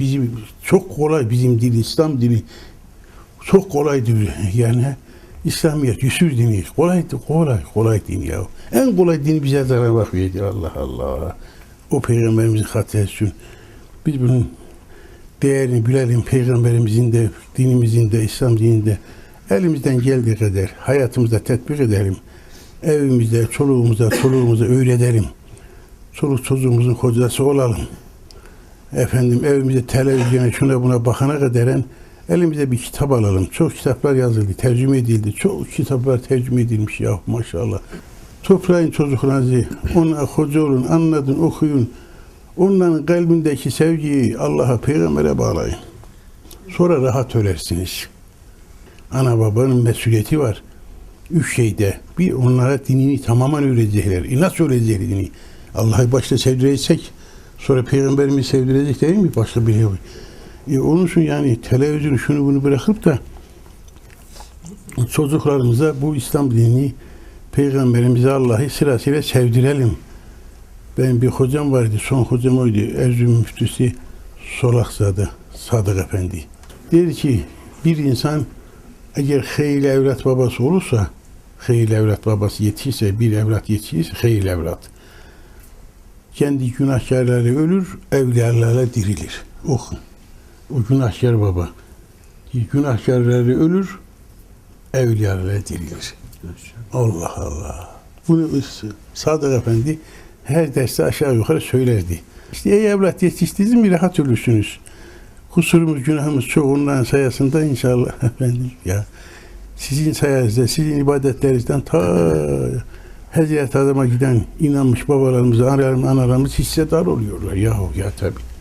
Bizim çok kolay bizim dili, İslam dili çok kolay dili. Yani İslamiyet, Yusuf dini kolay, kolay, kolay din ya. En kolay din bize zarar bakıyor. Allah Allah. O peygamberimizin hatırı. Biz bunun değerini bilelim. Peygamberimizin de, dinimizin de, İslam dininde elimizden geldiği kadar hayatımızda tetbik edelim. Evimizde, çoluğumuza, çoluğumuza öğretelim. Çoluk çocuğumuzun kocası olalım efendim evimizde televizyona şuna buna bakana kadar elimize bir kitap alalım. Çok kitaplar yazıldı, tercüme edildi. Çok kitaplar tercüme edilmiş ya maşallah. Toplayın çocuklarınızı, ona hoca olun, anladın, okuyun. Onların kalbindeki sevgiyi Allah'a, peygambere bağlayın. Sonra rahat ölersiniz. Ana babanın mesuliyeti var. Üç şeyde. Bir onlara dinini tamamen öğretecekler. E nasıl öğretecekler dini? Allah'ı başta sevdireceksek sonra peygamberimizi sevdirecek değil mi? Başka bir şey. E onun için yani televizyonu şunu bunu bırakıp da çocuklarımıza bu İslam dinini peygamberimize Allah'ı sırasıyla sevdirelim. Ben bir hocam vardı, son hocam oydu. Erzurum müftüsü Solakzade Sadık Efendi. Der ki bir insan eğer hayırlı evlat babası olursa, hayırlı evlat babası yetişirse, bir evlat yetişirse hayırlı evlat. Kendi günahkarları ölür, evliyalarla dirilir. Okun. O günahkar baba. Günahkarları ölür, evliyalarla dirilir. Allah Allah. Bunu Sadık Efendi her derste aşağı yukarı söylerdi. İşte ey evlat yetiştiğiniz mi rahat ölürsünüz. Kusurumuz, günahımız çok onların sayesinde inşallah efendim ya. Sizin sayenizde, sizin ibadetlerinizden ta Hazreti Adam'a giden inanmış babalarımız, analarımız, analarımız hissedar oluyorlar. Yahu ya tabii.